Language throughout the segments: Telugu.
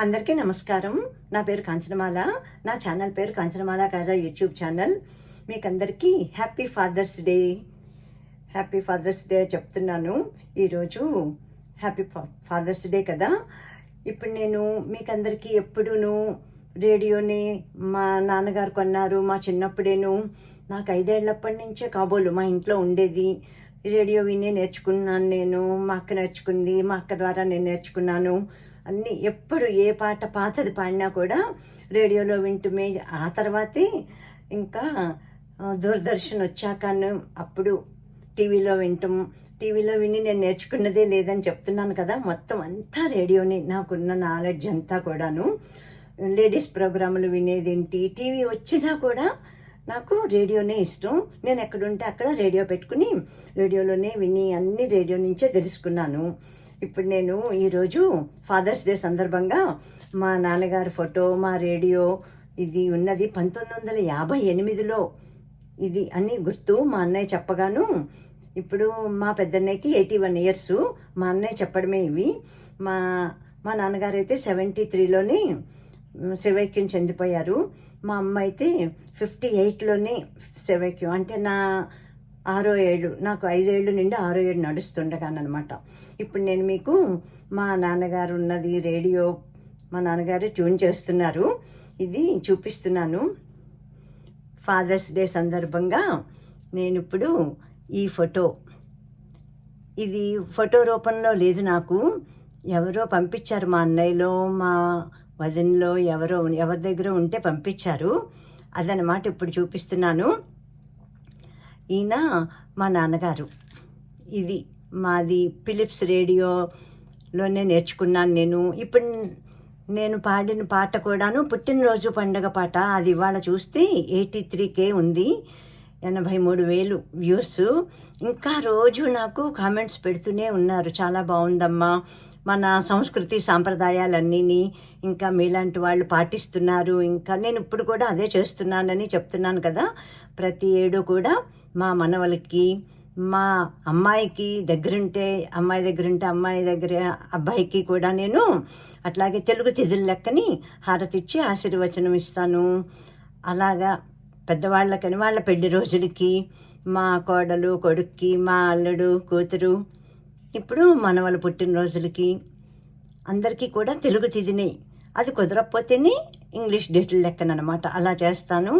అందరికీ నమస్కారం. నా పేరు కాంచనమాల. నా ఛానల్ పేరు కాంచనమాల కాజా యూట్యూబ్ ఛానల్. మీకు అందరికీ happy father's day. Happy father's day చెప్తున్నాను. ఈరోజు హ్యాపీ ఫాదర్స్ డే కదా. ఇప్పుడు నేను మీకు అందరికీ ఎప్పుడూను రేడియోని మా నాన్నగారు కొన్నారు. మా చిన్నప్పుడేను. నాకు ఐదేళ్ళప్పటి నుంచే కాబోలు మా ఇంట్లో ఉండేది. రేడియో విని నేర్చుకున్నాను నేను. మా అక్క నేర్చుకుంది. మా అక్క ద్వారా నేను నేర్చుకున్నాను. అన్ని ఎప్పుడు ఏ పాట పాతది పాడినా కూడా రేడియోలో వింటుమే. ఆ తర్వాతే ఇంకా దూరదర్శన్ వచ్చాకను అప్పుడు టీవీలో వింటాం. టీవీలో విని నేను నేర్చుకున్నదే లేదని చెప్తున్నాను కదా. మొత్తం అంతా రేడియోని. నాకున్న నాలెడ్జ్ అంతా కూడాను. లేడీస్ ప్రోగ్రాములు వినేదేంటి టీవీ వచ్చినా కూడా నాకు రేడియోనే ఇష్టం. నేను ఎక్కడుంటే అక్కడ రేడియో పెట్టుకుని రేడియోలోనే విని అన్ని రేడియో నుంచే తెలుసుకున్నాను. ఇప్పుడు నేను ఈరోజు ఫాదర్స్ డే సందర్భంగా మా నాన్నగారి ఫోటో మా రేడియో ఇది ఉన్నది పంతొమ్మిది వందల యాభై ఎనిమిదిలో. ఇది అని గుర్తు మా అన్నయ్య చెప్పగాను ఇప్పుడు మా పెద్దన్నయ్యకి ఎయిటీ వన్ ఇయర్స్ మా అన్నయ్య చెప్పడమే ఇవి. మా మా నాన్నగారు అయితే సెవెంటీ త్రీలోనే శివైక్యం చెందిపోయారు. మా అమ్మ అయితే ఫిఫ్టీ ఎయిట్లోనే శివైక్యం. అంటే నా ఆరో ఏడు నాకు ఐదేళ్ళు నుండి ఆరో ఏడు నడుస్తుండగానమాట ఇప్పుడు నేను మీకు మా నాన్నగారు ఉన్నది రేడియో మా నాన్నగారు ట్యూన్ చేస్తున్నారు. ఇది చూపిస్తున్నాను. ఫాదర్స్ డే సందర్భంగా నేను ఇప్పుడు ఈ ఫోటో. ఇది ఫోటో రూపంలో లేదు నాకు. ఎవరో పంపించారు మా అన్నయ్యలో మా వదినలో ఎవరో ఎవరి దగ్గర ఉంటే పంపించారు. అదనమాట ఇప్పుడు చూపిస్తున్నాను. ఈయన మా నాన్నగారు. ఇది మాది ఫిలిప్స్ రేడియోలోనే నేర్చుకున్నాను నేను. ఇప్పుడు నేను పాడిన పాట కూడాను పుట్టినరోజు పండగ పాట. అది ఇవాళ చూస్తే ఎయిటీ త్రీకే ఉంది. ఎనభై మూడు వేలు వ్యూస్. ఇంకా రోజు నాకు కామెంట్స్ పెడుతూనే ఉన్నారు. చాలా బాగుందమ్మా. మన సంస్కృతి సాంప్రదాయాలన్నీని ఇంకా మీలాంటి వాళ్ళు పాటిస్తున్నారు. ఇంకా నేను ఇప్పుడు కూడా అదే చేస్తున్నానని చెప్తున్నాను కదా. ప్రతి ఏడు కూడా మా మనవలకి మా అమ్మాయికి దగ్గరుంటే అమ్మాయి దగ్గరుంటే అమ్మాయి దగ్గర అబ్బాయికి కూడా నేను అట్లాగే తెలుగు తిథుల లెక్కని హారతిచ్చి ఆశీర్వచనం ఇస్తాను. అలాగా పెద్దవాళ్ళకని వాళ్ళ పెళ్ళి రోజులకి మా కోడలు కొడుక్కి మా అల్లుడు కూతురు ఇప్పుడు మనవల పుట్టినరోజులకి అందరికీ కూడా తెలుగు తిథిని అది కుదరకపోతేనే ఇంగ్లీష్ డేట్లు లెక్కనమాట అలా చేస్తాను.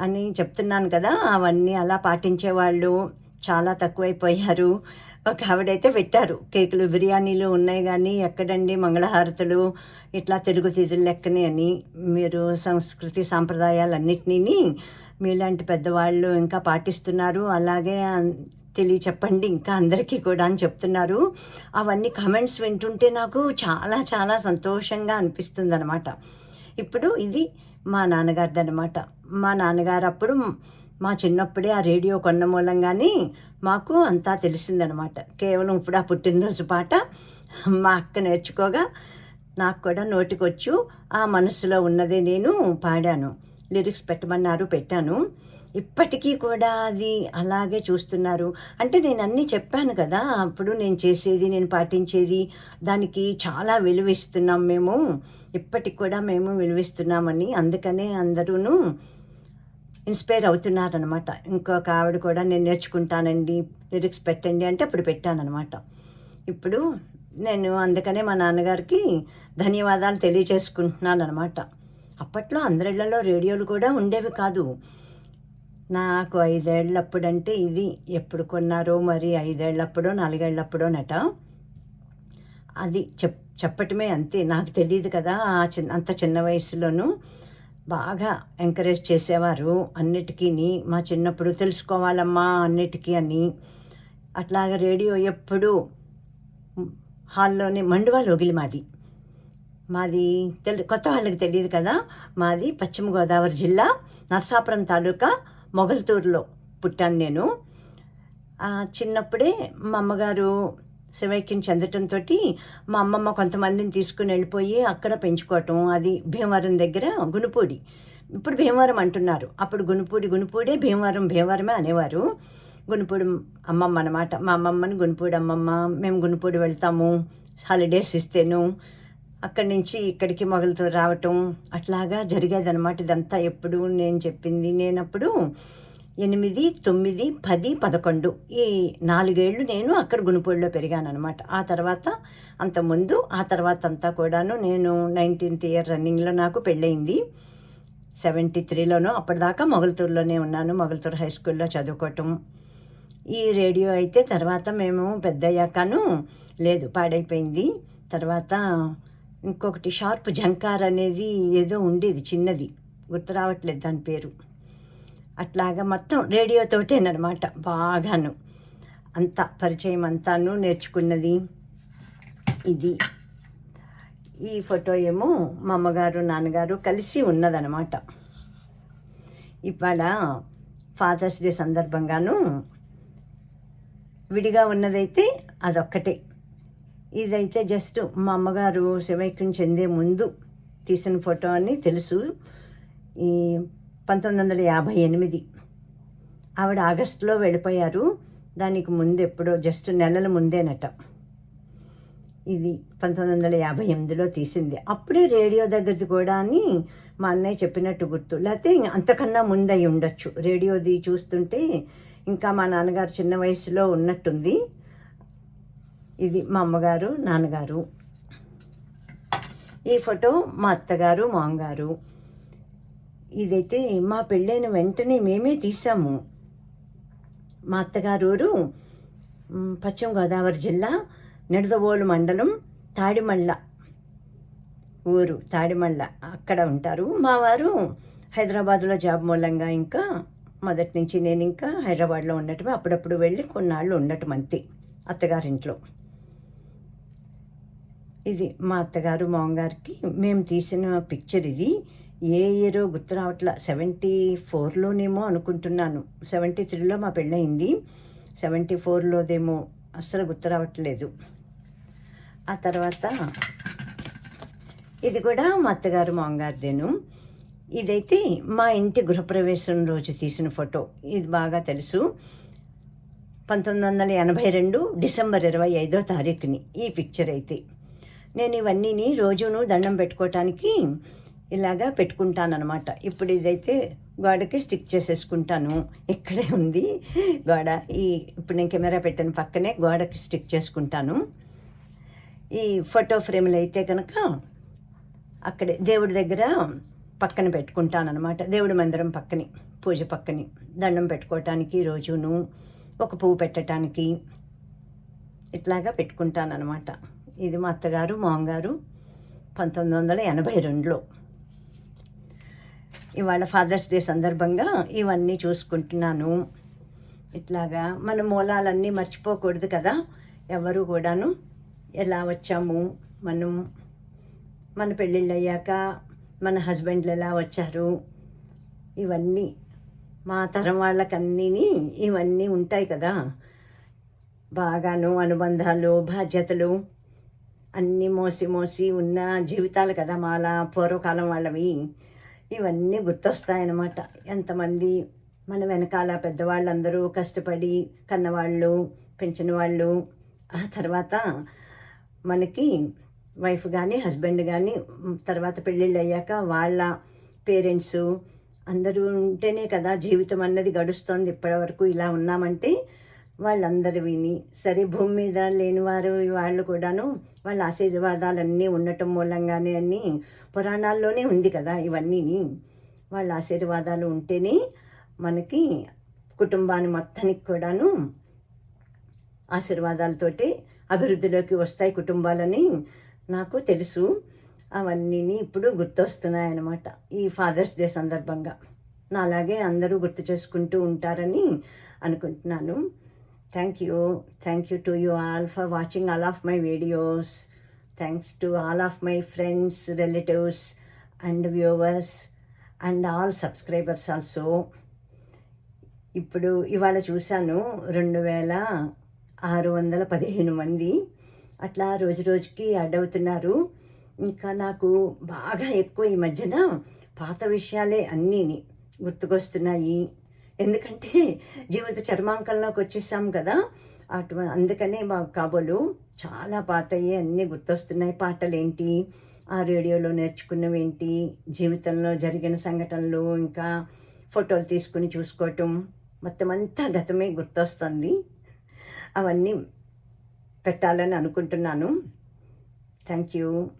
అని చెప్తున్నాను కదా అవన్నీ అలా పాటించేవాళ్ళు చాలా తక్కువైపోయారు. ఒక ఆవిడైతే పెట్టారు. కేకులు బిర్యానీలు ఉన్నాయి కానీ ఎక్కడండి మంగళహారతులు ఇట్లా తెలుగు తిథులు లెక్కనే అని. మీరు సంస్కృతి సాంప్రదాయాలన్నిటినీ మీలాంటి పెద్దవాళ్ళు ఇంకా పాటిస్తున్నారు. అలాగే తెలియ తెలియచెప్పండి ఇంకా అందరికీ కూడా అని చెప్తున్నారు. అవన్నీ కమెంట్స్ వింటుంటే నాకు చాలా చాలా సంతోషంగా అనిపిస్తుంది అనమాట ఇప్పుడు ఇది మా నాన్నగారిది అనమాట మా నాన్నగారు అప్పుడు మా చిన్నప్పుడే ఆ రేడియో కొన్న మూలంగానే మాకు అంతా తెలిసిందనమాట. కేవలం ఇప్పుడు ఆ పుట్టినరోజు పాట మా అక్క నేర్చుకోగా నాకు కూడా నోటికొచ్చు ఆ మనసులో ఉన్నదే నేను పాడాను. లిరిక్స్ పెట్టమన్నారు పెట్టాను. ఇప్పటికీ కూడా అది అలాగే చూస్తున్నారు. అంటే నేను అన్నీ చెప్పాను కదా అప్పుడు నేను చేసేది నేను పాటించేది దానికి చాలా విలువిస్తున్నాం మేము. ఇప్పటికి కూడా మేము విలువిస్తున్నామని అందుకనే అందరూనూ ఇన్స్పైర్ అవుతున్నారనమాట ఇంకొక ఆవిడ కూడా నేను నేర్చుకుంటానండి లిరిక్స్ పెట్టండి అంటే అప్పుడు పెట్టానమాట ఇప్పుడు నేను అందుకనే మా నాన్నగారికి ధన్యవాదాలు తెలియజేసుకుంటున్నాను అనమాట అప్పట్లో అందరిళ్ళలో రేడియోలు కూడా ఉండేవి కాదు. నాకు ఐదేళ్ళప్పుడంటే ఇది ఎప్పుడు కొన్నారో మరి ఐదేళ్ళప్పుడో నాలుగేళ్ళప్పుడోనట అది చెప్ చెప్పటమే అంతే. నాకు తెలియదు కదా ఆ చిన్న అంత చిన్న వయసులోనూ. బాగా ఎంకరేజ్ చేసేవారు అన్నిటికీ మా చిన్నప్పుడు తెలుసుకోవాలమ్మా అన్నిటికీ అని. అట్లాగా రేడియో ఎప్పుడు హాల్లోనే మండువా లోగిలి మాది. మాది తెలి కొత్త వాళ్ళకి తెలియదు కదా మాది పశ్చిమ గోదావరి జిల్లా నర్సాపురం తాలూకా మొగల్తూరులో పుట్టాను నేను. చిన్నప్పుడే మా అమ్మగారు శివైక్యం చెందటంతో మా అమ్మమ్మ కొంతమందిని తీసుకుని వెళ్ళిపోయి అక్కడ పెంచుకోవటం అది భీమవరం దగ్గర గునుపూడి. ఇప్పుడు భీమవరం అంటున్నారు. అప్పుడు గునుపూడి గునుపూడే భీమవరం భీమవరమే అనేవారు. గునుపూడి అమ్మమ్మ అనమాట మా అమ్మమ్మని గునుపూడి అమ్మమ్మ మేము గునుపూడి వెళ్తాము హాలిడేస్ ఇస్తేను అక్కడి నుంచి ఇక్కడికి మొగలతో రావటం అట్లాగా జరిగేదన్నమాట ఇదంతా ఎప్పుడు నేను చెప్పింది. నేనప్పుడు ఎనిమిది తొమ్మిది పది పదకొండు. ఈ నాలుగేళ్ళు నేను అక్కడ గుణపూడిలో పెరిగాను అనమాట ఆ తర్వాత అంత ముందు ఆ తర్వాత అంతా కూడాను నేను నైన్టీన్త్ ఇయర్ రన్నింగ్లో నాకు పెళ్ళయింది. సెవెంటీ త్రీలోనూ అప్పటిదాకా మొగల్తూరులోనే ఉన్నాను. మొగల్తూరు హై స్కూల్లో చదువుకోవటం. ఈ రేడియో అయితే తర్వాత మేము పెద్దయ్యాకను లేదు పాడైపోయింది. తర్వాత ఇంకొకటి షార్ప్ జంకార్ అనేది ఏదో ఉండేది చిన్నది. గుర్తు రావట్లేదు దాని పేరు. అట్లాగా మొత్తం రేడియోతోటేనమాట బాగాను. అంత పరిచయం అంతాను నేర్చుకున్నది. ఇది. ఈ ఫోటో ఏమో మా అమ్మగారు నాన్నగారు కలిసి ఉన్నదనమాట ఇవాళ ఫాదర్స్ డే సందర్భంగాను విడిగా ఉన్నదైతే అదొక్కటే. ఇదైతే జస్ట్ మా అమ్మగారు శివైక్యం చెందే ముందు తీసిన ఫోటో అని తెలుసు. ఈ పంతొమ్మిది వందల యాభై ఎనిమిది. ఆవిడ ఆగస్టులో వెళ్ళిపోయారు. దానికి ముందు ఎప్పుడో జస్ట్ నెలల ముందేనట. ఇది పంతొమ్మిది వందల యాభై ఎనిమిదిలో తీసింది. అప్పుడే రేడియో దగ్గరది కూడా అని మా అన్నయ్య చెప్పినట్టు గుర్తు. లేకపోతే అంతకన్నా ముందై ఉండొచ్చు. రేడియోది చూస్తుంటే ఇంకా మా నాన్నగారు చిన్న వయసులో ఉన్నట్టుంది. ఇది మా అమ్మగారు నాన్నగారు. ఈ ఫోటో మా అత్తగారు మామగారు. ఇదైతే మా పెళ్ళైన వెంటనే మేమే తీసాము మా అత్తగారు ఊరు పశ్చిమ గోదావరి జిల్లా నిడదవోలు మండలం తాడిమళ్ళ ఊరు తాడిమళ్ళ అక్కడ ఉంటారు. మా వారు హైదరాబాద్లో జాబ్ మూలంగా ఇంకా మొదటి నుంచి నేను ఇంకా హైదరాబాద్లో ఉండటమే అప్పుడప్పుడు వెళ్ళి కొన్నాళ్ళు ఉండటం అంతే అత్తగారింట్లో. ఇది మా అత్తగారు మామగారికి మేము తీసిన పిక్చర్ ఇది. ఏ ఇయరో గుర్తు రావట్లా. సెవెంటీ ఫోర్లోనేమో అనుకుంటున్నాను. సెవెంటీ త్రీలో మా పెళ్ళయింది. సెవెంటీ ఫోర్లోదేమో అస్సలు గుర్తు రావట్లేదు. ఆ తర్వాత ఇది కూడా మా అత్తగారు మామగారిదేను ఇదైతే మా ఇంటి గృహప్రవేశం రోజు తీసిన ఫోటో. ఇది బాగా తెలుసు. పంతొమ్మిది వందల ఎనభై రెండు డిసెంబర్ ఇరవై ఐదో తారీఖుని ఈ పిక్చర్ అయితే. నేను ఇవన్నీని రోజును దండం పెట్టుకోవటానికి ఇలాగా పెట్టుకుంటానన్నమాట. ఇప్పుడు ఇదైతే గోడకి స్టిక్ చేసేసుకుంటాను. ఇక్కడే ఉంది గోడ. ఈ ఇప్పుడు నేను కెమెరా పెట్టిన పక్కనే గోడకి స్టిక్ చేసుకుంటాను. ఈ ఫోటో ఫ్రేమ్లు అయితే కనుక అక్కడే దేవుడి దగ్గర పక్కన పెట్టుకుంటానన్నమాట. దేవుడి మందిరం పక్కని పూజ పక్కని. దండం పెట్టుకోవటానికి రోజును ఒక పువ్వు పెట్టడానికి ఇట్లాగా పెట్టుకుంటానన్నమాట. ఇది మా అత్తగారు మామగారు పంతొమ్మిది వందల ఎనభై రెండులో. ఇవాళ ఫాదర్స్ డే సందర్భంగా ఇవన్నీ చూసుకుంటున్నాను. ఇట్లాగా మన మూలాలన్నీ మర్చిపోకూడదు కదా. ఎవరు కూడాను ఎలా వచ్చాము? మనం మన పెళ్ళిళ్ళు అయ్యాక మన హస్బెండ్లు ఎలా వచ్చారు? ఇవన్నీ మా తరం వాళ్ళకన్నీ ఇవన్నీ ఉంటాయి కదా. బాగాను అనుబంధాలు బాధ్యతలు అన్నీ మోసి మోసి ఉన్న జీవితాలు కదా మాలా పూర్వకాలం వాళ్ళవి. ఇవన్నీ గుర్తొస్తాయన్నమాట. ఎంతమంది మన వెనకాల పెద్దవాళ్ళందరూ కష్టపడి కన్నవాళ్ళు పెంచిన వాళ్ళు ఆ తర్వాత మనకి వైఫ్ కానీ హస్బెండ్ కానీ తర్వాత పెళ్ళిళ్ళు అయ్యాక వాళ్ళ పేరెంట్స్ అందరూ ఉంటేనే కదా జీవితం అన్నది గడుస్తోంది. ఇప్పటివరకు ఇలా ఉన్నామంటే వాళ్ళందరూ విని సరే భూమి మీద లేని వారు వాళ్ళు కూడాను వాళ్ళ ఆశీర్వాదాలన్నీ ఉండటం మూలంగానే అన్ని పురాణాల్లోనే ఉంది కదా ఇవన్నీని. వాళ్ళ ఆశీర్వాదాలు ఉంటేనే మనకి కుటుంబాన్ని మొత్తానికి కూడాను ఆశీర్వాదాలతోటి అభివృద్ధిలోకి వస్తాయి కుటుంబాలని నాకు తెలుసు. అవన్నీ ఇప్పుడు గుర్తొస్తున్నాయన్నమాట ఈ ఫాదర్స్ డే సందర్భంగా. నాలాగే అందరూ గుర్తు చేసుకుంటూ ఉంటారని అనుకుంటున్నాను. Thank you thank you to you all for watching all of my videos thanks to all of my friends relatives and viewers and all subscribers also ఇప్పుడు ఇవాళ చూశాను రెండు వేల ఆరు వందల పదిహేను మంది అట్లా రోజు రోజుకి యాడ్ అవుతున్నారు. ఇంకా నాకు బాగా ఎక్కువ ఈ మధ్యన పాత విషయాలే అన్నీ గుర్తుకొస్తున్నాయి. ఎందుకంటే జీవిత చర్మాంకంలోకి వచ్చేసాం కదా. అటు అందుకనే మా కాబోలు చాలా పాతయ్యి అన్నీ గుర్తొస్తున్నాయి. పాటలు ఏంటి ఆ రేడియోలో నేర్చుకున్నవి ఏంటి జీవితంలో జరిగిన సంఘటనలు ఇంకా ఫోటోలు తీసుకుని చూసుకోవటం మొత్తం అంతా గతమే గుర్తొస్తుంది. అవన్నీ పెట్టాలని అనుకుంటున్నాను. Thank you.